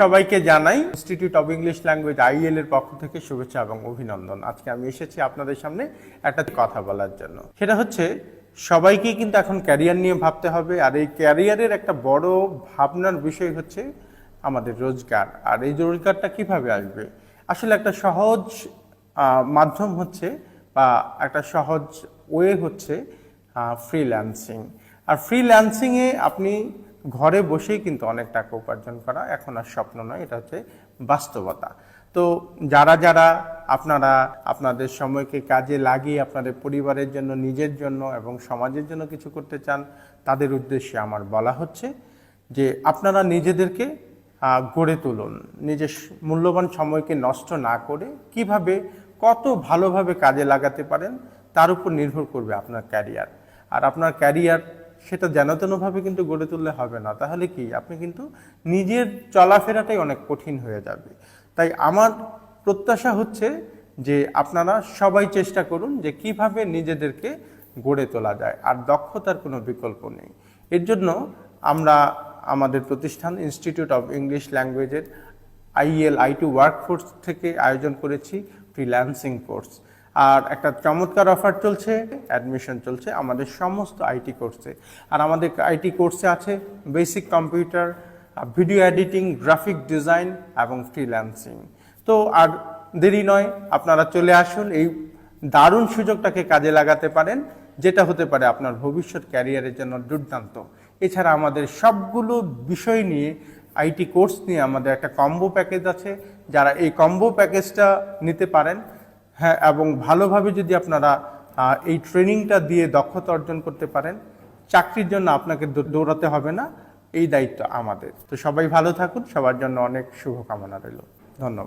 সবাইকে জানাই institute of English language IL এর পক্ষ থেকে শুভেচ্ছা এবং অভিনন্দন। আজকে আমি এসেছি আপনাদের সামনে একটা কথা বলার জন্য। সেটা হচ্ছে, সবাইকে কিন্তু এখন ক্যারিয়ার নিয়ে ভাবতে হবে, আর এই ক্যারিয়ারের একটা বড় ভাবনার বিষয় হচ্ছে আমাদের রোজগার। আর এই রোজগারটা কীভাবে আসবে? আসলে একটা সহজ মাধ্যম হচ্ছে বা একটা সহজ ওয়ে হচ্ছে ফ্রিল্যান্সিং আর ফ্রিল্যান্সিংয়ে আপনি ঘরে বসেই কিন্তু অনেক টাকা উপার্জন করা এখন আর স্বপ্ন নয়, এটা হচ্ছে বাস্তবতা। তো যারা যারা আপনারা আপনাদের সময়কে কাজে লাগিয়ে আপনাদের পরিবারের জন্য, নিজের জন্য এবং সমাজের জন্য কিছু করতে চান, তাদের উদ্দেশ্যে আমার বলা হচ্ছে যে আপনারা নিজেদেরকে গড়ে তুলুন। নিজের মূল্যবান সময়কে নষ্ট না করে কীভাবে, কত ভালোভাবে কাজে লাগাতে পারেন, তার উপর নির্ভর করবে আপনার ক্যারিয়ার। আর আপনার ক্যারিয়ার সেটা যেনতেনভাবে কিন্তু গড়ে তুললে হবে না। তাহলে কি? আপনি কিন্তু নিজের চলাফেরাটাই অনেক কঠিন হয়ে যাবে। তাই আমার প্রত্যাশা হচ্ছে যে আপনারা সবাই চেষ্টা করুন যে কীভাবে নিজেদেরকে গড়ে তোলা যায়, আর দক্ষতার কোনো বিকল্প নেই। এর জন্য আমরা আমাদের প্রতিষ্ঠান ইনস্টিটিউট অফ ইংলিশ ল্যাঙ্গুয়েজের আইএল আই টু ওয়ার্কফোর্স থেকে আয়োজন করেছি ফ্রিল্যান্সিং কোর্স আর একটা চমৎকার অফার চলছে অ্যাডমিশন চলছে, আমাদের সমস্ত আইটি কোর্সে আর আমাদের আইটি কোর্সে আছে basic computer video editing graphic design এবং ফ্রিল্যান্সিং তো আর দেরি নয়, আপনারা চলে আসুন, এই দারুণ সুযোগটাকে কাজে লাগাতে পারেন, যেটা হতে পারে আপনার ভবিষ্যৎ ক্যারিয়ারের জন্য দুর্দান্ত। এছাড়া আমাদের সবগুলো বিষয় নিয়ে আইটি কোর্স নিয়ে আমাদের একটা কম্বো প্যাকেজ আছে। যারা এই কম্বো প্যাকেজটা নিতে পারেন হ্যাঁ এবং ভালোভাবে যদি আপনারা এই ট্রেনিংটা দিয়ে দক্ষতা অর্জন করতে পারেন, চাকরির জন্য আপনাকে দৌড়াতে হবে না, এই দায়িত্ব আমাদের। তো সবাই ভালো থাকুন, সবার জন্য অনেক শুভকামনা রইল। ধন্যবাদ।